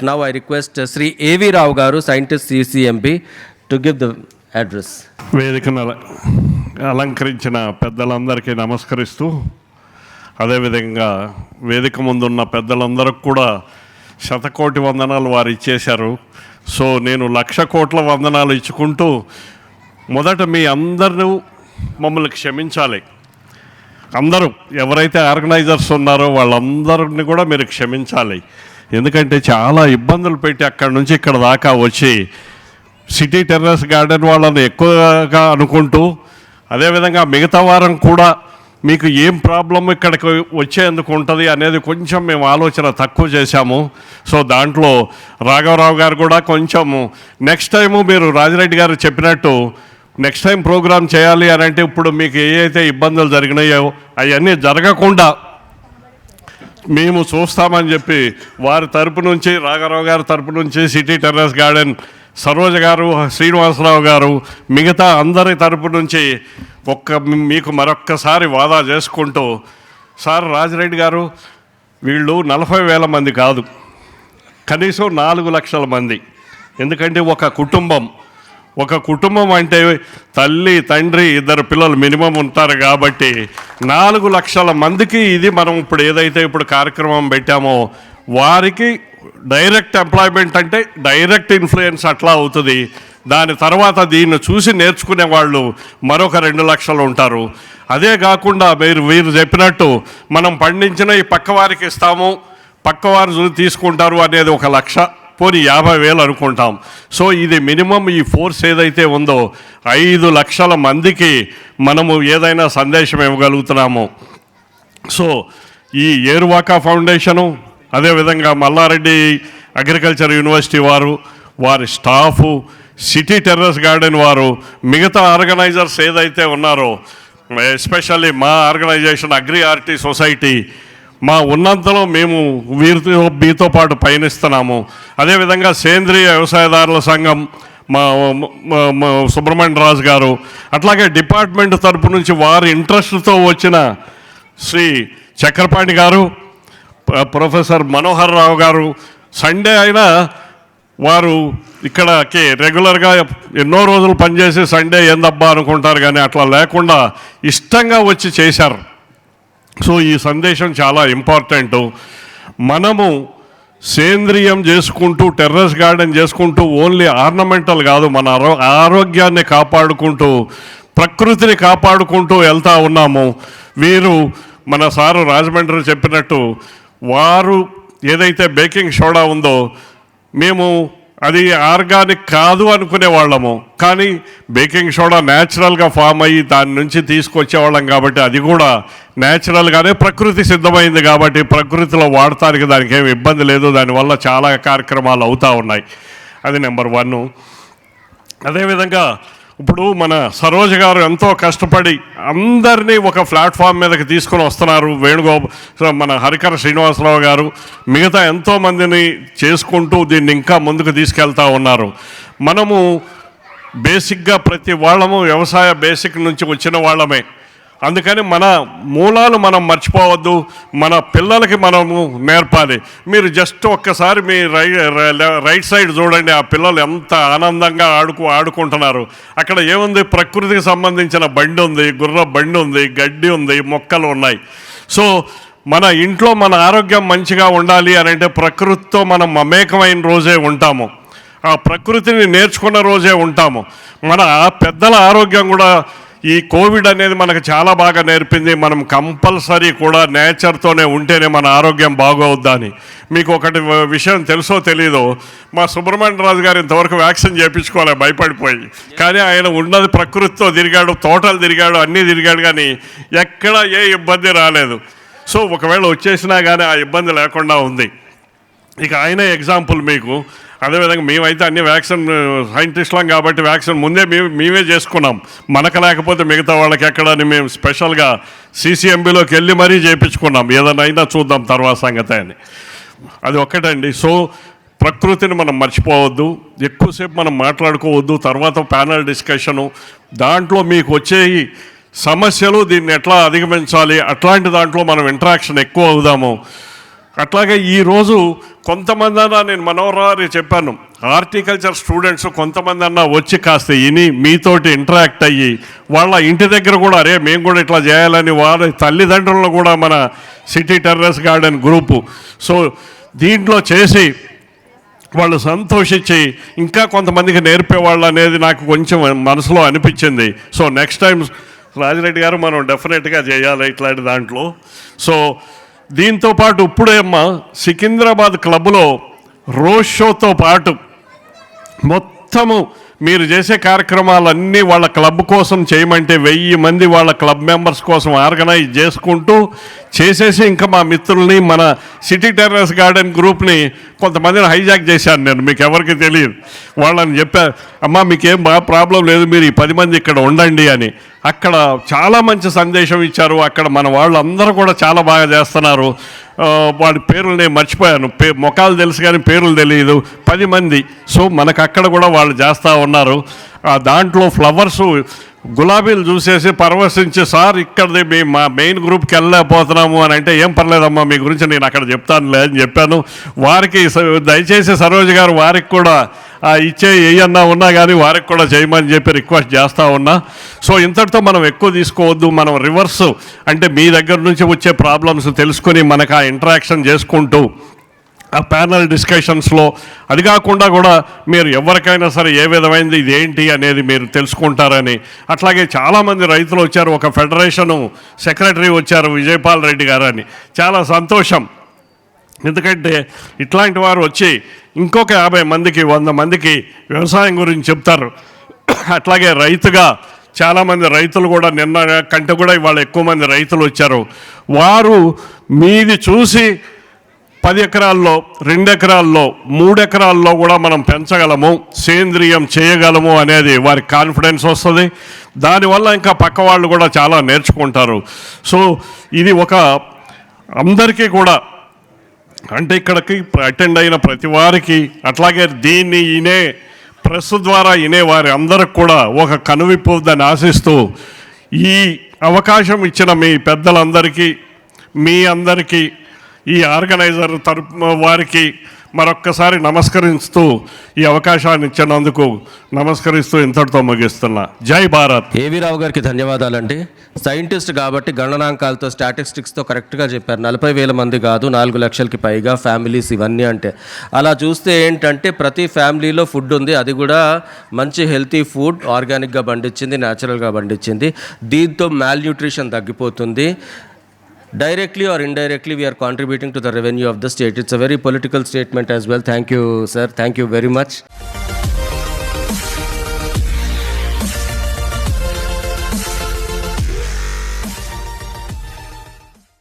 Now I request uh, Sri A.V. Rao Garu, scientist CCMB, to give the address. వేదికను అల- అలంకరించిన పెద్దలందరికీ నమస్కరిస్తూ అదేవిధంగా వేదిక ముందున్న పెద్దలందరికి కూడా శతకోటి వందనాలు వారు ఇచ్చేశారు సో నేను లక్ష కోట్ల వందనాలు ఇచ్చుకుంటూ మొదట మీ అందరూ మమ్మల్ని క్షమించాలి అందరూ ఎవరైతే ఆర్గనైజర్స్ ఉన్నారో వాళ్ళందరిని కూడా మీరు క్షమించాలి ఎందుకంటే చాలా ఇబ్బందులు పెట్టి అక్కడ నుంచి ఇక్కడ దాకా వచ్చి సిటీ టెర్రస్ గార్డెన్ వాళ్ళని ఎక్కువగా అనుకుంటూ అదేవిధంగా మిగతా వారం కూడా మీకు ఏం ప్రాబ్లం ఇక్కడికి వచ్చేందుకు ఉంటుంది అనేది కొంచెం మేము ఆలోచన తక్కువ చేశాము. సో దాంట్లో రాఘవరావు గారు కూడా కొంచెము నెక్స్ట్ టైము మీరు రాజిరెడ్డి గారు చెప్పినట్టు నెక్స్ట్ టైం ప్రోగ్రామ్ చేయాలి అని అంటే ఇప్పుడు మీకు ఏ అయితే ఇబ్బందులు జరిగినాయో అవన్నీ జరగకుండా మేము చూస్తామని చెప్పి వారి తరపు నుంచి రాఘరావు గారి తరపు నుంచి సిటీ టెర్రస్ గార్డెన్ సరోజ గారు శ్రీనివాసరావు గారు మిగతా అందరి తరపు నుంచి ఒక్క మీకు మరొక్కసారి వాదా చేసుకుంటూ సార్ రాజిరెడ్డి గారు వీళ్ళు నలభై వేల మంది కాదు కనీసం నాలుగు లక్షల మంది. ఎందుకంటే ఒక కుటుంబం. ఒక కుటుంబం అంటే తల్లి తండ్రి ఇద్దరు పిల్లలు మినిమం ఉంటారు కాబట్టి నాలుగు లక్షల మందికి ఇది మనం ఇప్పుడు ఏదైతే ఇప్పుడు కార్యక్రమం పెట్టామో వారికి డైరెక్ట్ ఎంప్లాయ్మెంట్ అంటే డైరెక్ట్ ఇన్ఫ్లుయెన్స్ అట్లా అవుతుంది. దాని తర్వాత దీన్ని చూసి నేర్చుకునే వాళ్ళు మరొక రెండు లక్షలు ఉంటారు. అదే కాకుండా మీరు వీరు చెప్పినట్టు మనం పండించిన ఈ పక్కవారికి ఇస్తాము పక్కవారు తీసుకుంటారు అనేది ఒక లక్ష. పోనీ యాభై వేలు అనుకుంటాం. సో ఇది మినిమం ఈ ఫోర్స్ ఏదైతే ఉందో ఐదు లక్షల మందికి మనము ఏదైనా సందేశం ఇవ్వగలుగుతున్నాము. సో ఈ ఏరువాకా ఫౌండేషను అదేవిధంగా మల్లారెడ్డి అగ్రికల్చర్ యూనివర్సిటీ వారు వారి స్టాఫు సిటీ టెర్రస్ గార్డెన్ వారు మిగతా ఆర్గనైజర్స్ ఏదైతే ఉన్నారో ఎస్పెషల్లీ మా ఆర్గనైజేషన్ అగ్రి ఆర్టీ సొసైటీ మా ఉన్నంతలో మేము వీరితో మీతో పాటు పయనిస్తున్నాము. అదేవిధంగా సేంద్రియ వ్యవసాయదారుల సంఘం మా సుబ్రహ్మణ్య రాజు గారు అట్లాగే డిపార్ట్మెంట్ తరపు నుంచి వారి ఇంట్రెస్ట్తో వచ్చిన శ్రీ చక్రపాణి గారు ప్రొఫెసర్ మనోహర్ రావు గారు సండే అయినా వారు ఇక్కడకి రెగ్యులర్గా ఎన్నో రోజులు పనిచేసి సండే ఏందబ్బా అనుకుంటారు కానీ అట్లా లేకుండా ఇష్టంగా వచ్చి చేశారు. సో ఈ సందేశం చాలా ఇంపార్టెంట్. మనము సేంద్రియం చేసుకుంటూ టెర్రస్ గార్డెన్ చేసుకుంటూ ఓన్లీ ఆర్నమెంటల్ కాదు మన ఆరో ఆరోగ్యాన్ని కాపాడుకుంటూ ప్రకృతిని కాపాడుకుంటూ వెళ్తూ ఉన్నాము. వీరు మన సారు రాజమండ్రి చెప్పినట్టు వారు ఏదైతే బేకింగ్ సోడా ఉందో మేము అది ఆర్గానిక్ కాదు అనుకునే వాళ్ళము. కానీ బేకింగ్ సోడా న్యాచురల్గా ఫామ్ అయ్యి దాని నుంచి తీసుకొచ్చేవాళ్ళం కాబట్టి అది కూడా న్యాచురల్గానే ప్రకృతి సిద్ధమైంది కాబట్టి ప్రకృతిలో వాడటానికి దానికి ఏమి ఇబ్బంది లేదు. దానివల్ల చాలా కార్యక్రమాలు అవుతూ ఉన్నాయి. అది నెంబర్ వన్. అదేవిధంగా ఇప్పుడు మన సరోజ గారు ఎంతో కష్టపడి అందరినీ ఒక ప్లాట్ఫామ్ మీదకి తీసుకొని వస్తున్నారు. వేణుగోప మన హరికర శ్రీనివాసరావు గారు మిగతా ఎంతో మందిని చేసుకుంటూ దీన్ని ఇంకా ముందుకు తీసుకెళ్తా ఉన్నారు. మనము బేసిక్గా ప్రతి వాళ్ళము వ్యవసాయ బేసిక్ నుంచి వచ్చిన వాళ్ళమే. అందుకని మన మూలాలు మనం మర్చిపోవద్దు మన పిల్లలకి మనము నేర్పాలి. మీరు జస్ట్ ఒక్కసారి మీ రై రైట్ సైడ్ చూడండి ఆ పిల్లలు ఎంత ఆనందంగా ఆడుకు ఆడుకుంటున్నారు. అక్కడ ఏముంది? ప్రకృతికి సంబంధించిన బండి ఉంది గుర్ర బండి ఉంది గడ్డి ఉంది మొక్కలు ఉన్నాయి. సో మన ఇంట్లో మన ఆరోగ్యం మంచిగా ఉండాలి అని అంటే ప్రకృతితో మనం మమేకమైన రోజే ఉంటాము. ఆ ప్రకృతిని నేర్చుకున్న రోజే ఉంటాము. మన పెద్దల ఆరోగ్యం కూడా ఈ కోవిడ్ అనేది మనకు చాలా బాగా నేర్పింది. మనం కంపల్సరీ కూడా నేచర్తోనే ఉంటేనే మన ఆరోగ్యం బాగోవద్దని. మీకు ఒకటి విషయం తెలుసో తెలీదో మా సుబ్రహ్మణ్య రాజు గారు ఇంతవరకు వ్యాక్సిన్ చేయించుకోవాలి భయపడిపోయి. కానీ ఆయన ఉన్నది ప్రకృతితో తిరిగాడు తోటలు తిరిగాడు అన్నీ తిరిగాడు కానీ ఎక్కడ ఏ ఇబ్బంది రాలేదు. సో ఒకవేళ వచ్చేసినా కానీ ఆ ఇబ్బంది లేకుండా ఉంది. ఇక ఆయన ఎగ్జాంపుల్ మీకు. అదేవిధంగా మేమైతే అన్ని వ్యాక్సిన్ సైంటిస్ట్లం కాబట్టి వ్యాక్సిన్ ముందే మేము మేమే చేసుకున్నాం. మనకు లేకపోతే మిగతా వాళ్ళకి ఎక్కడని మేము స్పెషల్గా సీసీఎంబీలోకి వెళ్ళి మరీ చేయించుకున్నాం. ఏదైనా అయినా చూద్దాం తర్వాత సంగతి అని. అది ఒక్కటండి. సో ప్రకృతిని మనం మర్చిపోవద్దు. ఎక్కువసేపు మనం మాట్లాడుకోవద్దు. తర్వాత ప్యానల్ డిస్కషను. దాంట్లో మీకు వచ్చే సమస్యలు దీన్ని ఎట్లా అధిగమించాలి? అట్లాంటి దాంట్లో మనం ఇంటరాక్షన్ ఎక్కువ అవుదాము. అట్లాగే ఈరోజు కొంతమంది అన్నా నేను మనోహరారి చెప్పాను హార్టికల్చర్ స్టూడెంట్స్ కొంతమంది అన్నా వచ్చి కాస్త విని మీతోటి ఇంటరాక్ట్ అయ్యి వాళ్ళ ఇంటి దగ్గర కూడా అరే మేము కూడా ఇట్లా చేయాలని వాళ్ళ తల్లిదండ్రులను కూడా మన city terrace garden group. So దీంట్లో చేసి వాళ్ళు సంతోషించి ఇంకా కొంతమందికి నేర్పేవాళ్ళు అనేది నాకు కొంచెం మనసులో అనిపించింది. సో నెక్స్ట్ టైం రాజిరెడ్డి గారు మనం డెఫినెట్గా చేయాలి ఇట్లాంటి దాంట్లో. సో దీంతో పాటు ఇప్పుడే అమ్మ సికింద్రాబాద్ క్లబ్లో రోడ్ షోతో పాటు మొత్తము మీరు చేసే కార్యక్రమాలన్నీ వాళ్ళ క్లబ్ కోసం చేయమంటే వెయ్యి మంది వాళ్ళ క్లబ్ మెంబర్స్ కోసం ఆర్గనైజ్ చేసుకుంటూ చేసేసి ఇంకా మా మిత్రుల్ని మన సిటీ టెర్రస్ గార్డెన్ గ్రూప్ని కొంతమందిని హైజాక్ చేశాను నేను మీకు ఎవరికి తెలియదు. వాళ్ళని చెప్పా అమ్మా మీకేం బాగా ప్రాబ్లం లేదు మీరు ఈ పది మంది ఇక్కడ ఉండండి అని. అక్కడ చాలా మంచి సందేశం ఇచ్చారు. అక్కడ మన వాళ్ళందరూ కూడా చాలా బాగా చేస్తున్నారు. వాడి పేర్లు నేను మర్చిపోయాను. పే ముఖాలు తెలుసు కానీ పేర్లు తెలియదు. పది మంది. సో మనకు అక్కడ కూడా వాళ్ళు చేస్తూ ఉన్నారు. ఆ దాంట్లో ఫ్లవర్స్ గులాబీలు చూసేసి పరవశించి సార్ ఇక్కడది మీ మా మెయిన్ గ్రూప్కి వెళ్ళలేకపోతున్నాము అని అంటే ఏం పర్లేదమ్మా మీ గురించి నేను అక్కడ చెప్తానులే అని చెప్పాను. వారికి స- దయచేసి సరోజ్ గారు వారికి కూడా ఇచ్చే ఏయన్నా ఉన్నా కానీ వారికి కూడా చేయమని చెప్పి రిక్వెస్ట్ చేస్తూ ఉన్నా. సో ఇంతటితో మనం ఎక్కువ తీసుకోవద్దు. మనం రివర్స్ అంటే మీ దగ్గర నుంచి వచ్చే ప్రాబ్లమ్స్ తెలుసుకొని మనకు ఆ ఇంటరాక్షన్ చేసుకుంటూ ఆ ప్యానల్ డిస్కషన్స్లో అది కాకుండా కూడా మీరు ఎవరికైనా సరే ఏ విధమైనది ఇది ఏంటి అనేది మీరు తెలుసుకుంటారని. అట్లాగే చాలామంది రైతులు వచ్చారు ఒక ఫెడరేషను సెక్రటరీ వచ్చారు విజయపాల్ రెడ్డి గారని చాలా సంతోషం. ఎందుకంటే ఇట్లాంటి వారు వచ్చి ఇంకొక యాభై మందికి వంద మందికి వ్యవసాయం గురించి చెప్తారు. అట్లాగే రైతుగా చాలామంది రైతులు కూడా నిన్న కంటే కూడా ఇవాళ ఎక్కువ మంది రైతులు వచ్చారు. వారు మీది చూసి పది ఎకరాల్లో రెండు ఎకరాల్లో మూడు ఎకరాల్లో కూడా మనం పెంచగలము సేంద్రియం చేయగలము అనేది వారికి కాన్ఫిడెన్స్ వస్తుంది. దానివల్ల ఇంకా పక్క వాళ్ళు కూడా చాలా నేర్చుకుంటారు. సో ఇది ఒక అందరికీ కూడా అంటే ఇక్కడికి అటెండ్ అయిన ప్రతి వారికి అట్లాగే దీన్ని ఇనే ప్రెస్ ద్వారా ఇనే వారి అందరికి కూడా ఒక కనువిప్పుదని ఆశిస్తూ ఈ అవకాశం ఇచ్చిన మీ పెద్దలందరికీ మీ అందరికీ ఈ ఆర్గనైజర్ తరపు వారికి మరొక్కసారి నమస్కరిస్తూ ఈ అవకాశాన్ని ఇచ్చినందుకు నమస్కరిస్తూ ఇంతటితో ముగిస్తున్నా. జై భారత్. ఏవి రావు గారికి ధన్యవాదాలండి. సైంటిస్ట్ కాబట్టి గణనాంకాలతో స్టాటిస్టిక్స్తో కరెక్ట్గా చెప్పారు. నలభై వేల మంది కాదు నాలుగు లక్షలకి పైగా ఫ్యామిలీస్ ఇవన్నీ అంటే. అలా చూస్తే ఏంటంటే ప్రతి ఫ్యామిలీలో ఫుడ్ ఉంది. అది కూడా మంచి హెల్తీ ఫుడ్ ఆర్గానిక్గా పండించింది న్యాచురల్గా పండించింది. దీంతో మాల్ న్యూట్రిషన్ తగ్గిపోతుంది. Directly or indirectly we are contributing to the revenue of the state. It's a very political statement as well. Thank you sir. Thank you very much